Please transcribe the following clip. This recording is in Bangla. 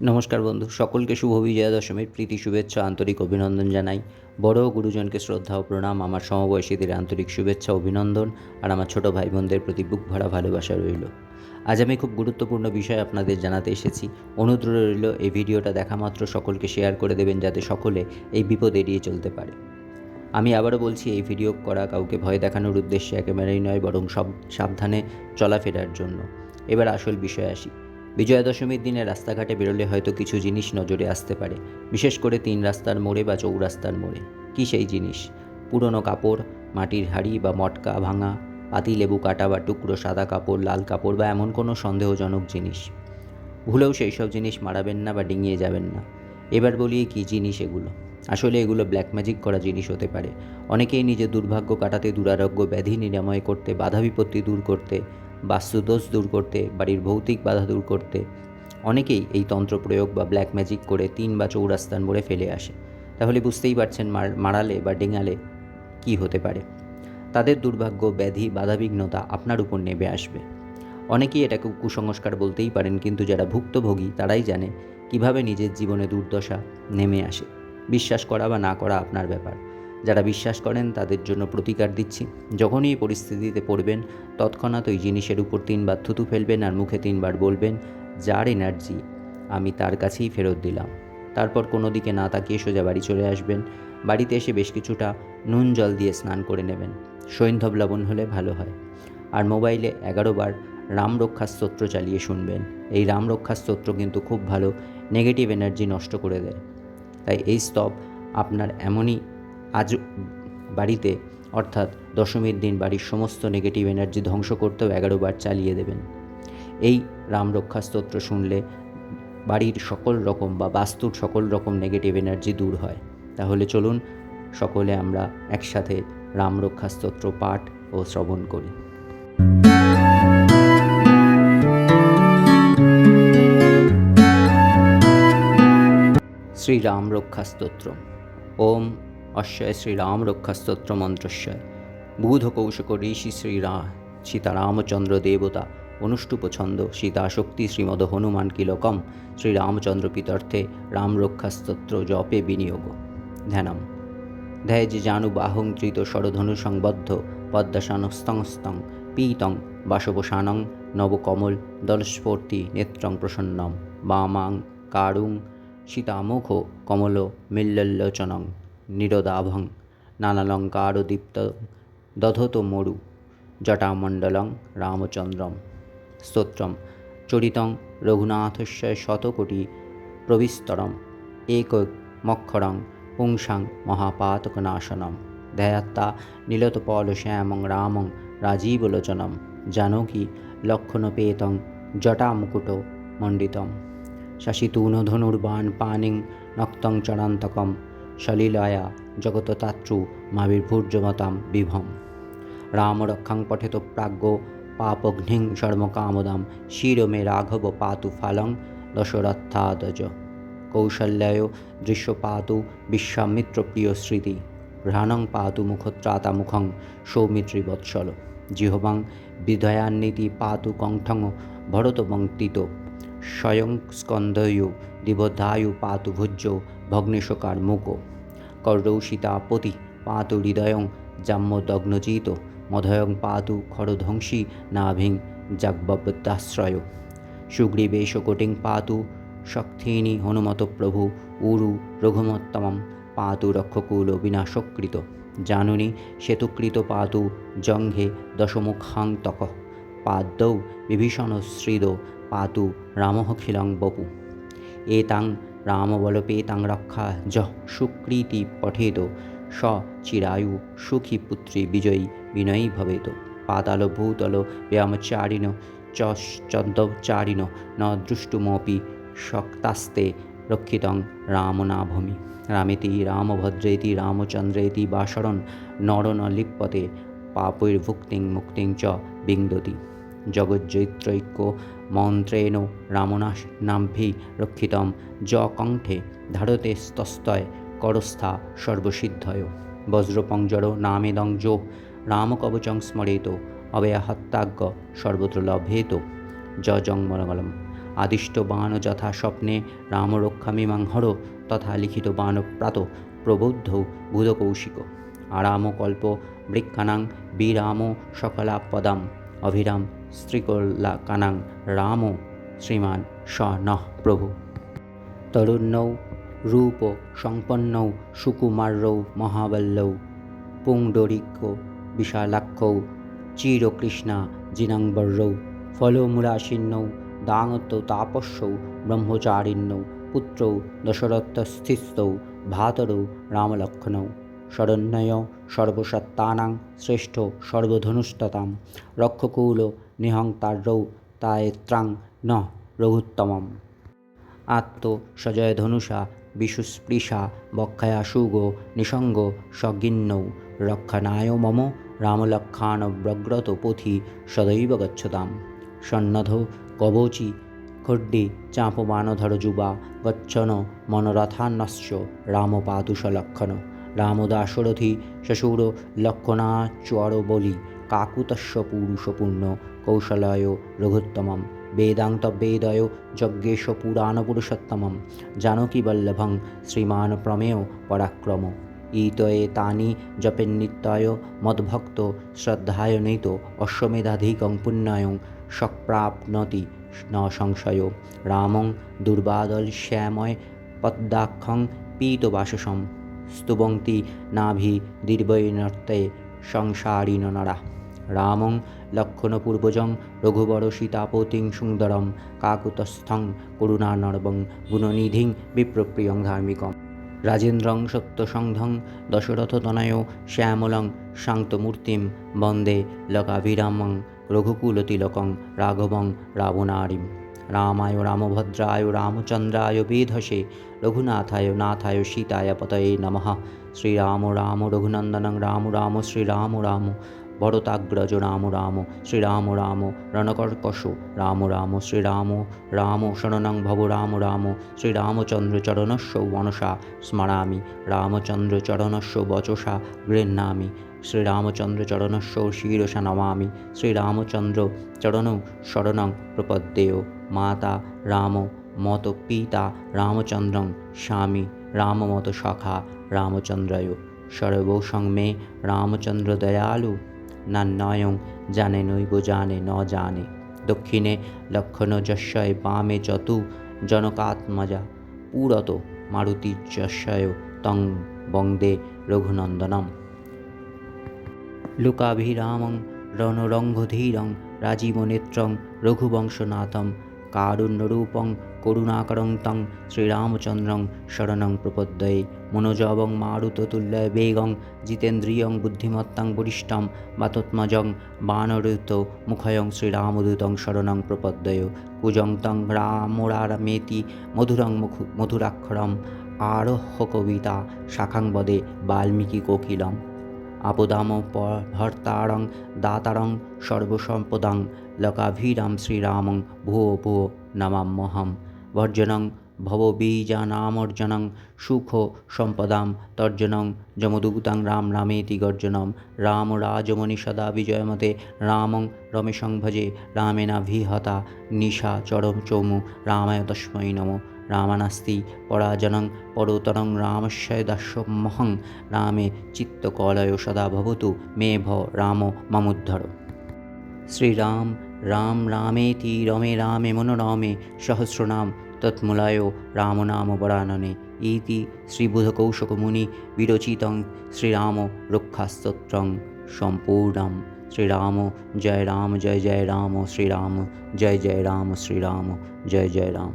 নমস্কার বন্ধু, সকলকে শুভ বিজয়া দশমীর প্রীতি, শুভেচ্ছা, আন্তরিক অভিনন্দন জানাই। বড় গুরুজনকে শ্রদ্ধা ও প্রণাম, আমার সমবয়সীদের আন্তরিক শুভেচ্ছা, অভিনন্দন আর আমার ছোট ভাই বোনদের প্রতি বুক ভরা ভালোবাসা রইল। আজ আমি খুব গুরুত্বপূর্ণ বিষয় আপনাদের জানাতে এসেছি। অনুদ্র রইল, এই ভিডিওটা দেখা মাত্র সকলকে শেয়ার করে দেবেন যাতে সকলে এই বিপদ এড়িয়ে চলতে পারে। আমি আবারও বলছি, এই ভিডিও করা কাউকে ভয় দেখানোর উদ্দেশ্যে একেবারেই নয়, বরং সব সাবধানে চলাফেরার জন্য। এবার আসল বিষয়ে আসি। বিজয়া দশমীর দিনে রাস্তাঘাটে বেরোলে হয়তো কিছু জিনিস নজরে আসতে পারে, বিশেষ করে তিন রাস্তার মোড়ে বা চৌরাস্তার মোড়ে। কী সেই জিনিস? পুরনো কাপড়, মাটির হাড়ি বা মটকা ভাঙা, পাতি লেবু কাটা বা টুকরো সাদা কাপড়, লাল কাপড় বা এমন কোনো সন্দেহজনক জিনিস। ভুলেও সেই সব জিনিস মারাবেন না বা ডিঙিয়ে যাবেন না। এবার বলি কী জিনিস এগুলো? আসলে এগুলো ব্ল্যাক ম্যাজিক করা জিনিস হতে পারে। অনেকেই নিজের দুর্ভাগ্য কাটাতে দুরারোগ্য, ব্যাধি নিরাময় করতে, বাধা বিপত্তি দূর করতে বাস্তুদোষ দূর করতে, বাড়ির ভৌতিক বাধা দূর করতে অনেকেই এই তন্ত্র প্রয়োগ বা ব্ল্যাক ম্যাজিক করে তিন বা চৌরাস্তান মোড়ে ফেলে আসে। তাহলে বুঝতেই পারছেন মার- মারালে বা ডেঙালে কী হতে পারে। তাদের দুর্ভাগ্য, ব্যাধি, বাধাবিঘ্নতা আপনার উপর নেমে আসবে। অনেকেই এটাকে কুসংস্কার বলতেই পারেন, কিন্তু যারা ভুক্তভোগী তারাই জানে কীভাবে নিজের জীবনে দুর্দশা নেমে আসে। বিশ্বাস করা বা না করা আপনার ব্যাপার। যারা বিশ্বাস করেন তাদের জন্য প্রতিকার দিচ্ছি। যখনই এই পরিস্থিতিতে পড়বেন, তৎক্ষণাৎ ওই জিনিসের উপর তিনবার থুতু ফেলবেন আর মুখে তিনবার বলবেন, যার এনার্জি আমি তার কাছেই ফেরত দিলাম। তারপর কোনো দিকে না তাকিয়ে সোজা বাড়ি চলে আসবেন। বাড়িতে এসে বেশ কিছুটা নুন জল দিয়ে স্নান করে নেবেন। সৈন্ধব লবণ হলে ভালো হয়। আর মোবাইলে এগারো বার রাম রক্ষা স্তোত্র চালিয়ে শুনবেন। এই রাম রক্ষা স্তোত্র কিন্তু খুব ভালো, নেগেটিভ এনার্জি নষ্ট করে দেয়। তাই এই স্তব আপনার এমনই আজ বাড়িতে, অর্থাৎ দশমীর দিন বাড়ির সমস্ত নেগেটিভ এনার্জি ধ্বংস করতেও এগারো বার চালিয়ে দেবেন। এই রাম রক্ষা স্তোত্র শুনলে বাড়ির সকল রকম বা বাস্তুর সকল রকম নেগেটিভ এনার্জি দূর হয়। তাহলে চলুন সকলে আমরা একসাথে রাম রক্ষা স্তোত্র পাঠ ও শ্রবণ করি। শ্রীরাম রক্ষাস্তোত্র ওম অশ্বয় শ্রীরাম রক্ষাস্তোত্র মন্ত্রস্বয় বুধকৌশক ঋষি শ্রীরা সীতারামচন্দ্র দেবতা অনুষ্টুপ ছন্দ সীতা শক্তি শ্রীমদ হনুমান কিলকম শ্রীরামচন্দ্র পিতর্থে রাম রক্ষাস্তোত্র জপে বিনিয়োগ। ধ্যানম। ধ্যায় যে জানু বাহং ধৃত শরধনু সংবদ্ধ পদ্মাসানস্তংস্তং পীতং বাসবসানং নবকমল দলস্ফূর্তি নেত্রং প্রসন্নম বামাং কারুং সীতামুখ কমল মিল্লল্লোচনং। নিরদাভং, নানালঙ্কারদীপ্ত দধত মরু, জটামণ্ডলং রামচন্দ্রম, স্তোত্রম, চরিতং রঘুনাথস্য শতকোটি প্রবিস্তরম এক মক্ষরং পুংসাং মহাপাতকনাশনম ধ্যায়াত্তা নীলতপলশ্যামং রামং রাজীবলোচনম, জানকী লক্ষণপেতং জটামুকুট মণ্ডিতম, শশিতূনধনুর্বাণ পানিং নক্তং চরান্তকম সলিলয়া জগততাত্রু মাবির্ভুর্জমতাম বিভম। রামরক্ষাং পঠেত প্রাজ্ঞ পাপঘ্নিং শর্মকামদাম শিরমে রাঘব পাতু ফালং দশরথাদজ। কৌশল্যায় দৃশ্য পাতু বিশ্বামিত্রপ্রিয় স্মৃতি ভ্রাণং পাতু মুখত্রাতা মুখং সৌমিত্রীবৎসল। জিহবাং বিধয়ান্নীতি পাতু কণ্ঠং ভরতবঙ্ক্তিত স্বয়ং স্কন্ধয়ু দিবদায়ু পাতু ভুজ্য ভগ্নেশকার মুখ কর্দৌ সীতাপতি পাতু হৃদয়ং জাম্যদগ্নজিত মধয়ং পাতু খরধ্বংসী নাভিং জাগ্ববদাশ্রয় সুগ্রীবেশকটিং পাতু শক্তিনি হনুমত প্রভু উরু রঘুমত্তমম পাতু রক্ষকুল বিনাশকৃত। জানুনি সেতুকৃত পাতু জঙ্ঘে দশমুখান্তক পাদ্যৌ বিভীষণশ্রিদ পাতু রামঃখিলং বপু। এতাং রামবলপেতাং রক্ষা যঃ সুকৃতি পঠেত স চিরায়ু সুখী পুত্রী বিজয়ী বিনয়ী ভবেত পাতাল ভূতল ব্যায়ামচারিণ চ চন্দচারিণ ন দৃষ্টুমপি শক্তাস্তে রক্ষিতং রামনাভমি রামেতি রামভদ্রেতি রামচন্দ্রেতি বাসরণ নর ন লিপ্যতে পাপৈর্ভুক্তিং মুক্তিং চ বিংদতি জগজ্জৈত্রৈক্য মন্ত্রেণ রামনাশ নাম্ভি রক্ষিতম য কণ্ঠে ধারতে স্তস্তয় করস্থা সর্বসিদ্ধয়। বজ্রপঞ্জর নামেদং যো রামকবচং স্মরেত অবয়াহত্যাজ্ঞ সর্বত্র লভেত যজং মঙ্গলম আদিষ্ট বাণ যথা স্বপ্নে রামরক্ষামিমাং হর তথা লিখিত বাণ প্রাত প্রবুদ্ধ বুধকৌশিক। আরামকল্প বৃক্ষানাং বিরাম সকলাপদাম অভিরাম স্ত্রীকলাকানাং রাম শ্রীমান স নঃ প্রভু। তরুণ্যৌ, রূপ, সম্পন্নৌ সুকুমারৌ মহাবল্লৌ পুংডরিক্য বিশালাক্ষৌ চিরকৃষ্ণা জিনাংবর্যৌ ফলমূলাসীন্নৌ দাঙত তাপস্যৌ, ব্রহ্মচারিণ্যৌ, পুত্রৌ দশরথস্থিস্তৌ ভ্রাতরৌ, রামলক্ষণৌ। শরণ্যয় সর্বসত্তানাং শ্রেষ্ঠ সর্বধনুস্ততাম রক্ষকৌল নিহংতার্যৌ তায়েত্রাং ন রঘুত্তমম। আত্ম সজয় ধনুষা বিশুস্পৃশা বক্ষয়া সুগ নিসঙ্গ সগিন্নৌ রক্ষণায় মম রামলক্ষাণব্রগ্রত পথি সদৈব গচ্ছতাম। সন্নধ কবচি খড্ডি চাপমানধর যুবা গচ্ছন মনরথান্নশ্চ রামপাতুষলক্ষণ রামদাসরথি শ্বশুর লক্ষণাচর বলি কাকুতস্য পুরুষপূর্ণ কৌশলয় রঘুত্তমম বেদান্তবেদয় যজ্ঞেশ পুরাণ পুরাণপুরুষোত্তমম জানকীবল্লভং শ্রীমান প্রমেয় পরাক্রম ঈতয়ে তানি জপেন্নিত্যায় মদ্ভক্ত শ্রদ্ধায় নৈত অশ্বমেধাধিকং পুণ্যায়ং সপ্রাপ্নতি ন সংশয় রামং দুর্বাদল শ্যাময় পদ্মাক্ষং পীতবাসসম স্তুবন্তি নাভি দীর্বৈনর্তে সংসারিণ নরা রামং লক্ষণপূর্বজং রঘুবর সীতাপতিং সুন্দরম কাকুতস্থং করুণানর্বং গুণনিধিং বিপ্রপ্রিয়ং ধার্মিকম। রাজেন্দ্রং সত্যসংধং দশরথতনয় শ্যামলং শান্তমূর্তিম বন্দে লকাভিরামং রঘুকুলতিলকং রাঘবং রাবণারিম। রামায় রামভদ্রায় রামচন্দ্রায় বেধসে রঘুনাথায় নাথায় সীতায় পতয়ে নমঃ। শ্রীরাম রাম রঘুনন্দনং রাম রাম শ্রীরাম রাম ভরতাগ্রজ রাম রাম শ্রীরাম রাম রণকর্কশ, রাম রাম শ্রীরাম রাম শরণং ভব রাম রাম শ্রীরামচন্দ্র চরণস্য মনসা, স্মরামি, রামচন্দ্র চরণস্য বচসা, গৃহ্ণামি শ্রীরামচন্দ্র চরণস্য শিরসা নমামি শ্রীরামচন্দ্র চরণ শরণং প্রপদ্যেয়, মাতা রাম মত পিতা রামচন্দ্রং স্বামী রামমত সখা রামচন্দ্রয়, সর্বসংমে রামচন্দ্র দয়ালু নান্নয়ং জানে নৈব জানে ন জানে। দক্ষিণে লক্ষণ যশয় বামে চতু জনকাত্মজা। পুরত মারুতি যশয় তং বন্দে রঘুনন্দনম। লুকাভিরামং রণরঙ্গধীরং, রাজীবনেত্রং রঘুবংশনাথম, কারুণ্যরূপং করুণাকরং শ্রীরামচন্দ্রং শরণং প্রপদ্যয়ে। মনোজবং মারুততুল্য বেগং জিতেন্দ্রিয়ং বুদ্ধিমত্তাং বরিষ্ঠং বাতত্মজং বানরুত মুখয়ং শ্রীরামদূতং শরণং প্রপদ্যয়। কুজং তং রামরামেতি মধুরং মুখু মধুরাক্ষরম আরোহ্য কবিতা শাখাং বদে বাল্মীকি কোকিলম আপদাম ভর্তারং দাতারং সর্বসম্পদাং লকাভিরাম শ্রীরামং ভুয়ো ভুয়ো নমাম্যহম বর্জনং ভববীজানামর্জনং সুখ সম্পদাম তর্জনং যমদূতাং রাম রামেতি গর্জনম রাম রাজমণি সদা বিজয়মতে রামং রমেশং ভজে রামেনাভিহতা নিশা চরম চৌমু রামায় তস্মৈ নমঃ রামানাস্তি পরাজনং পরোতরং রামস্য দাস্যমহং রামে চিত্তকলয় সদা ভবতু মে ভ রাম মামুদ্ধর। শ্রীরাম রাম রামেতি রমে রামে মনোরমে সহস্রনাম তৎমূলায় রামনাম বরাননে ইতি শ্রীবুধকৌশকমুনি বিরচিতং শ্রীরাম রক্ষাস্তোত্রং সম্পূর্ণম শ্রীরাম জয় রাম জয় জয় রাম শ্রীরাম জয় জয় রাম শ্রীরাম জয় জয় রাম